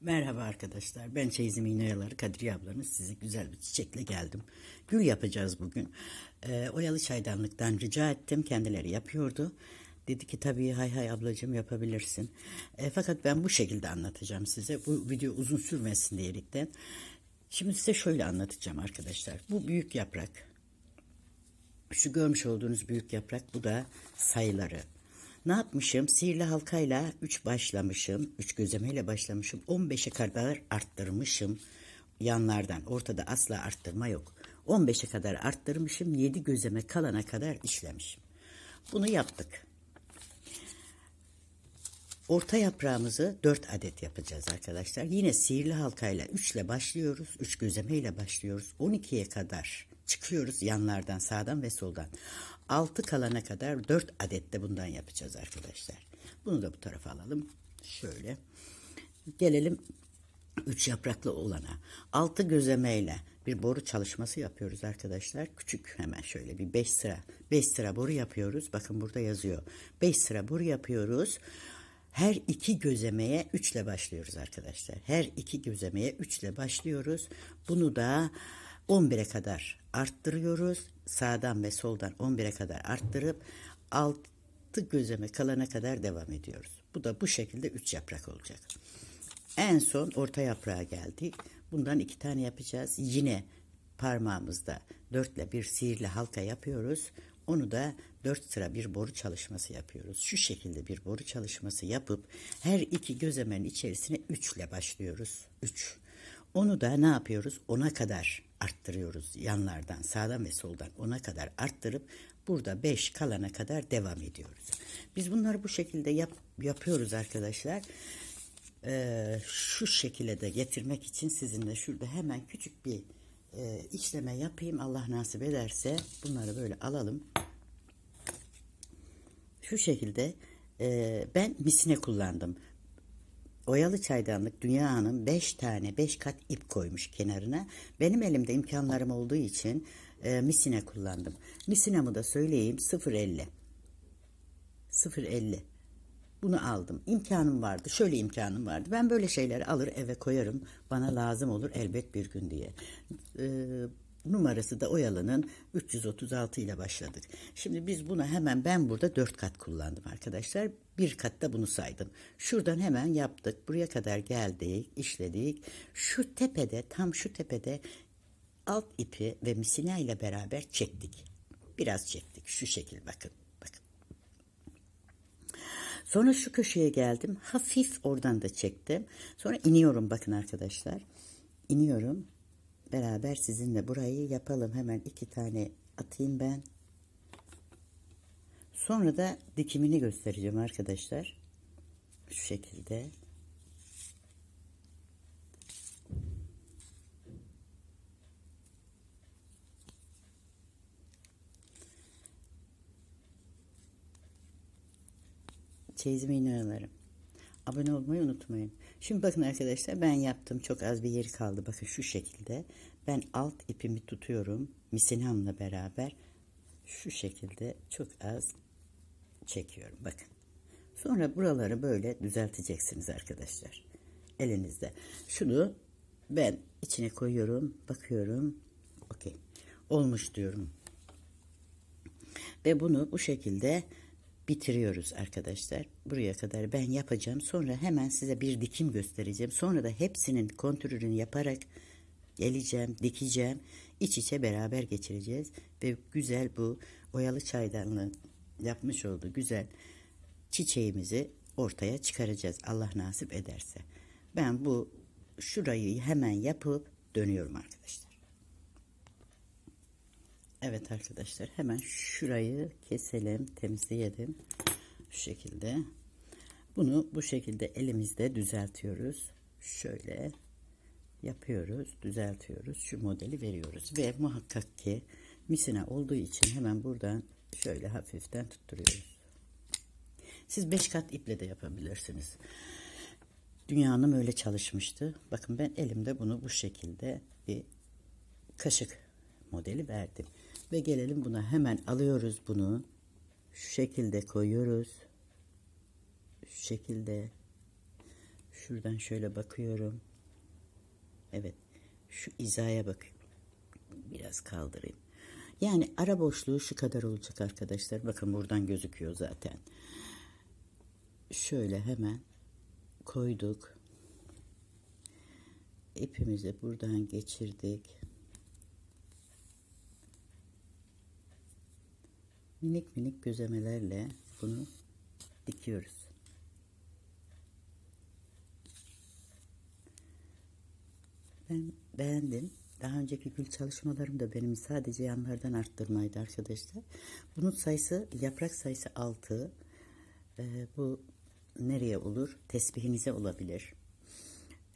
Merhaba arkadaşlar. Ben Çeyizim İğneyaları Kadriye ablanız. Size güzel bir çiçekle geldim. Gül yapacağız bugün. Ee, oyalı çaydanlıktan rica ettim. Kendileri yapıyordu. Dedi ki tabii hay hay ablacığım yapabilirsin. E, fakat ben bu şekilde anlatacağım size. Bu video uzun sürmesin diyerekten. Şimdi size şöyle anlatacağım arkadaşlar. Bu büyük yaprak. Şu görmüş olduğunuz büyük yaprak bu da sayıları. Ne yapmışım? Sihirli halkayla 3 başlamışım. 3 gözemeyle başlamışım. 15'e kadar arttırmışım. Yanlardan. Ortada asla arttırma yok. 15'e kadar arttırmışım. 7 gözeme kalana kadar işlemişim. Bunu yaptık. Orta yaprağımızı 4 adet yapacağız arkadaşlar. Yine sihirli halkayla 3 ile başlıyoruz. 3 gözeme ile başlıyoruz. 12'ye kadar çıkıyoruz yanlardan sağdan ve soldan. 6 kalana kadar 4 adet de bundan yapacağız arkadaşlar. Bunu da bu tarafa alalım. Şöyle. Gelelim 3 yapraklı olana. 6 gözemeyle bir boru çalışması yapıyoruz arkadaşlar. Küçük hemen şöyle bir 5 sıra 5 sıra boru yapıyoruz. Bakın burada yazıyor. 5 sıra boru yapıyoruz. Her iki gözemeye 3 ile başlıyoruz arkadaşlar. Her iki gözemeye 3 ile başlıyoruz. Bunu da 11'e kadar arttırıyoruz. Sağdan ve soldan 11'e kadar arttırıp 6 gözeme kalana kadar devam ediyoruz. Bu da bu şekilde 3 yaprak olacak. En son orta yaprağa geldik. Bundan iki tane yapacağız. Yine parmağımızda dörtle bir sihirli halka yapıyoruz. Onu da dört sıra bir boru çalışması yapıyoruz. Şu şekilde bir boru çalışması yapıp her iki gözemenin içerisine üçle başlıyoruz. Üç. Onu da ne yapıyoruz? Ona kadar arttırıyoruz yanlardan sağdan ve soldan ona kadar arttırıp burada beş kalana kadar devam ediyoruz. Biz bunları bu şekilde yap, yapıyoruz arkadaşlar. Ee, şu şekilde de getirmek için sizinle şurada hemen küçük bir e, işleme yapayım. Allah nasip ederse bunları böyle alalım. Şu şekilde e, ben misine kullandım. Oyalı çaydanlık Dünya Hanım 5 tane 5 kat ip koymuş kenarına. Benim elimde imkanlarım olduğu için e, misine kullandım. Misinamı da söyleyeyim 0.50. 0.50. Bunu aldım. İmkanım vardı. Şöyle imkanım vardı. Ben böyle şeyleri alır eve koyarım. Bana lazım olur elbet bir gün diye. Ee, numarası da Oyalı'nın 336 ile başladık. Şimdi biz bunu hemen ben burada 4 kat kullandım arkadaşlar. Bir katta bunu saydım. Şuradan hemen yaptık. Buraya kadar geldik, işledik. Şu tepede, tam şu tepede alt ipi ve misina ile beraber çektik. Biraz çektik. Şu şekil bakın. Bakın. Sonra şu köşeye geldim. Hafif oradan da çektim. Sonra iniyorum bakın arkadaşlar. İniyorum. Beraber sizinle burayı yapalım. Hemen iki tane atayım ben. Sonra da dikimini göstereceğim arkadaşlar. Şu şekilde. Çeyizime inanırım. Abone olmayı unutmayın. Şimdi bakın arkadaşlar ben yaptım. Çok az bir yeri kaldı. Bakın şu şekilde. Ben alt ipimi tutuyorum. Misinamla beraber şu şekilde çok az çekiyorum. Bakın. Sonra buraları böyle düzelteceksiniz arkadaşlar. Elinizde. Şunu ben içine koyuyorum. Bakıyorum. Okey. Olmuş diyorum. Ve bunu bu şekilde bitiriyoruz arkadaşlar. Buraya kadar ben yapacağım. Sonra hemen size bir dikim göstereceğim. Sonra da hepsinin kontrolünü yaparak geleceğim, dikeceğim. İç içe beraber geçireceğiz. Ve güzel bu oyalı çaydanlığın yapmış olduğu güzel çiçeğimizi ortaya çıkaracağız. Allah nasip ederse. Ben bu şurayı hemen yapıp dönüyorum arkadaşlar. Evet arkadaşlar hemen şurayı keselim temizleyelim. Şu şekilde. Bunu bu şekilde elimizde düzeltiyoruz. Şöyle yapıyoruz düzeltiyoruz. Şu modeli veriyoruz. Ve muhakkak ki misina olduğu için hemen buradan şöyle hafiften tutturuyoruz. Siz beş kat iple de yapabilirsiniz. Dünyanın öyle çalışmıştı. Bakın ben elimde bunu bu şekilde bir kaşık modeli verdim. Ve gelelim buna hemen alıyoruz bunu. Şu şekilde koyuyoruz. Şu şekilde. Şuradan şöyle bakıyorum. Evet. Şu izaya bakıyorum. Biraz kaldırayım. Yani ara boşluğu şu kadar olacak arkadaşlar. Bakın buradan gözüküyor zaten. Şöyle hemen koyduk. İpimizi buradan geçirdik. Minik minik gözemelerle bunu dikiyoruz. Ben beğendim. Daha önceki gül çalışmalarım da benim sadece yanlardan arttırmaydı arkadaşlar. Bunun sayısı yaprak sayısı 6. Ee, bu nereye olur? Tesbihinize olabilir.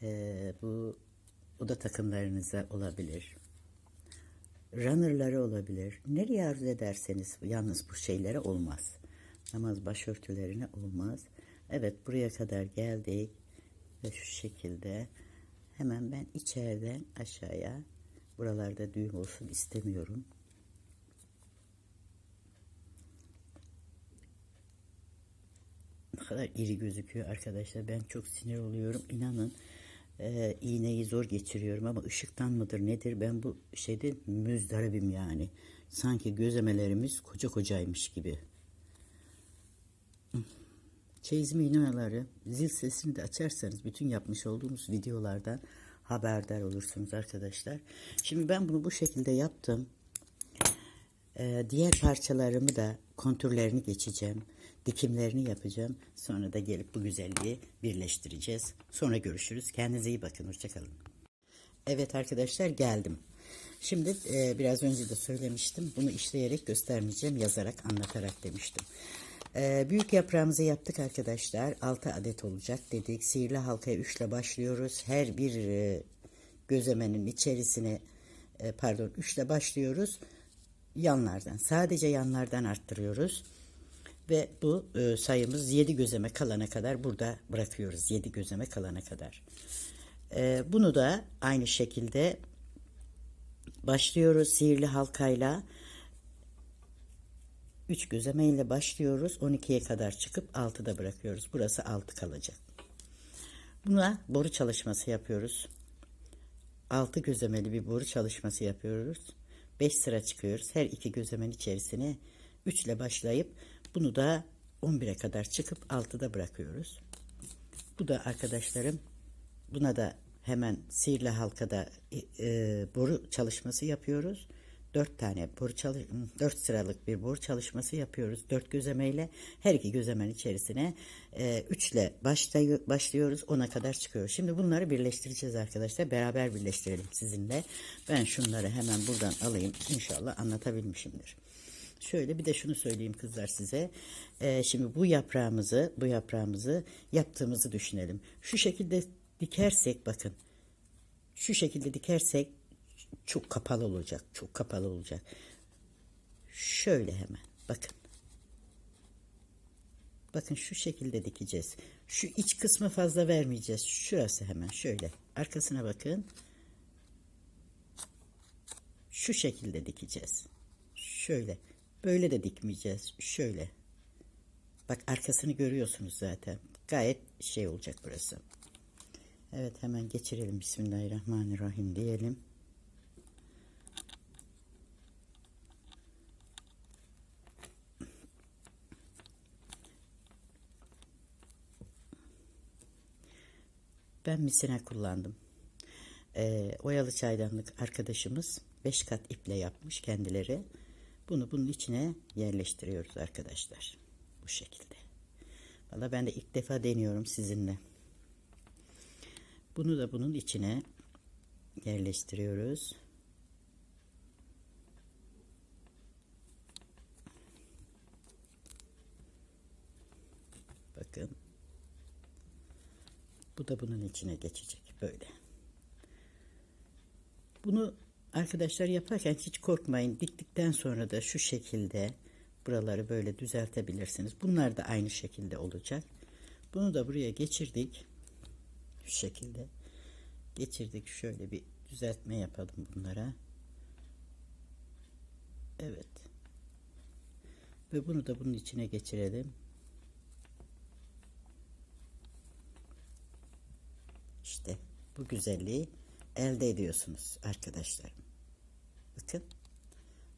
Ee, bu oda takımlarınıza olabilir. Runner'ları olabilir. Nereye arzu ederseniz yalnız bu şeylere olmaz. Namaz başörtülerine olmaz. Evet buraya kadar geldik ve şu şekilde hemen ben içeriden aşağıya buralarda düğüm olsun istemiyorum. Ne kadar iri gözüküyor arkadaşlar. Ben çok sinir oluyorum. İnanın e, iğneyi zor geçiriyorum ama ışıktan mıdır nedir? Ben bu şeyde müzdaribim yani. Sanki gözemelerimiz koca kocaymış gibi. Çeyizme iğneleri zil sesini de açarsanız bütün yapmış olduğumuz videolardan haberdar olursunuz arkadaşlar. Şimdi ben bunu bu şekilde yaptım. Ee, diğer parçalarımı da kontürlerini geçeceğim. Dikimlerini yapacağım. Sonra da gelip bu güzelliği birleştireceğiz. Sonra görüşürüz. Kendinize iyi bakın. Hoşçakalın. Evet arkadaşlar geldim. Şimdi e, biraz önce de söylemiştim. Bunu işleyerek göstermeyeceğim. Yazarak anlatarak demiştim. E, büyük yaprağımızı yaptık arkadaşlar. 6 adet olacak dedik. Sihirli halkaya 3 ile başlıyoruz. Her bir e, gözemenin içerisine e, pardon 3 ile başlıyoruz. Yanlardan sadece yanlardan arttırıyoruz. Ve bu e, sayımız 7 gözeme kalana kadar burada bırakıyoruz. 7 gözeme kalana kadar. E, bunu da aynı şekilde başlıyoruz sihirli halkayla. 3 gözeme ile başlıyoruz. 12'ye kadar çıkıp 6'da bırakıyoruz. Burası 6 kalacak. Buna boru çalışması yapıyoruz. 6 gözemeli bir boru çalışması yapıyoruz. 5 sıra çıkıyoruz. Her iki gözemen içerisine 3 ile başlayıp bunu da 11'e kadar çıkıp 6'da bırakıyoruz. Bu da arkadaşlarım buna da hemen sihirli halkada e, e, boru çalışması yapıyoruz. 4 tane boru çalış 4 sıralık bir boru çalışması yapıyoruz. 4 gözemeyle her iki gözemen içerisine 3 ile başlay başlıyoruz. 10'a kadar çıkıyoruz. Şimdi bunları birleştireceğiz arkadaşlar. Beraber birleştirelim sizinle. Ben şunları hemen buradan alayım. İnşallah anlatabilmişimdir. Şöyle bir de şunu söyleyeyim kızlar size. Ee, şimdi bu yaprağımızı, bu yaprağımızı yaptığımızı düşünelim. Şu şekilde dikersek bakın. Şu şekilde dikersek çok kapalı olacak. Çok kapalı olacak. Şöyle hemen bakın. Bakın şu şekilde dikeceğiz. Şu iç kısmı fazla vermeyeceğiz. Şurası hemen şöyle. Arkasına bakın. Şu şekilde dikeceğiz. Şöyle. Böyle de dikmeyeceğiz. Şöyle. Bak arkasını görüyorsunuz zaten. Gayet şey olacak burası. Evet hemen geçirelim. Bismillahirrahmanirrahim diyelim. Ben misina kullandım. Ee, oyalı çaydanlık arkadaşımız 5 kat iple yapmış kendileri. Bunu bunun içine yerleştiriyoruz arkadaşlar. Bu şekilde. Valla ben de ilk defa deniyorum sizinle. Bunu da bunun içine yerleştiriyoruz. Bakın. Bu da bunun içine geçecek. Böyle. Bunu arkadaşlar yaparken hiç korkmayın. Diktikten sonra da şu şekilde buraları böyle düzeltebilirsiniz. Bunlar da aynı şekilde olacak. Bunu da buraya geçirdik. Şu şekilde geçirdik. Şöyle bir düzeltme yapalım bunlara. Evet. Ve bunu da bunun içine geçirelim. bu güzelliği elde ediyorsunuz arkadaşlar. Bakın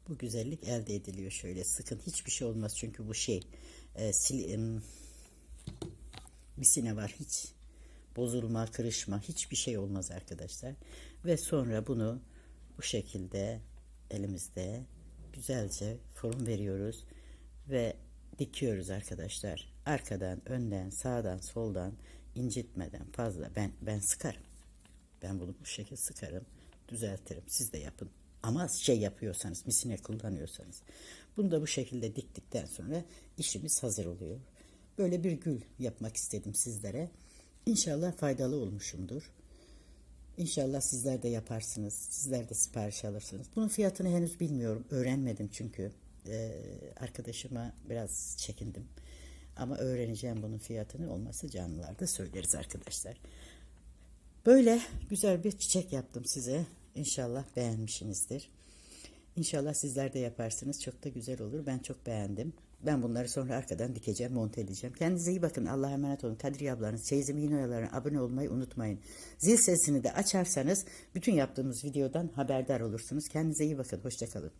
bu güzellik elde ediliyor şöyle. Sıkın hiçbir şey olmaz çünkü bu şey e, sil, em, misine var hiç bozulma kırışma hiçbir şey olmaz arkadaşlar. Ve sonra bunu bu şekilde elimizde güzelce form veriyoruz ve dikiyoruz arkadaşlar. Arkadan önden sağdan soldan incitmeden fazla ben ben sıkarım ben bunu bu şekilde sıkarım düzeltirim siz de yapın ama şey yapıyorsanız misine kullanıyorsanız bunu da bu şekilde diktikten sonra işimiz hazır oluyor böyle bir gül yapmak istedim sizlere İnşallah faydalı olmuşumdur. İnşallah sizler de yaparsınız. Sizler de sipariş alırsınız. Bunun fiyatını henüz bilmiyorum. Öğrenmedim çünkü. Ee, arkadaşıma biraz çekindim. Ama öğreneceğim bunun fiyatını. Olmazsa canlılarda söyleriz arkadaşlar. Böyle güzel bir çiçek yaptım size. İnşallah beğenmişsinizdir. İnşallah sizler de yaparsınız. Çok da güzel olur. Ben çok beğendim. Ben bunları sonra arkadan dikeceğim, monte edeceğim. Kendinize iyi bakın. Allah'a emanet olun. Kadriye ablanız, Çeyizim Yine Oyalarına abone olmayı unutmayın. Zil sesini de açarsanız bütün yaptığımız videodan haberdar olursunuz. Kendinize iyi bakın. Hoşçakalın.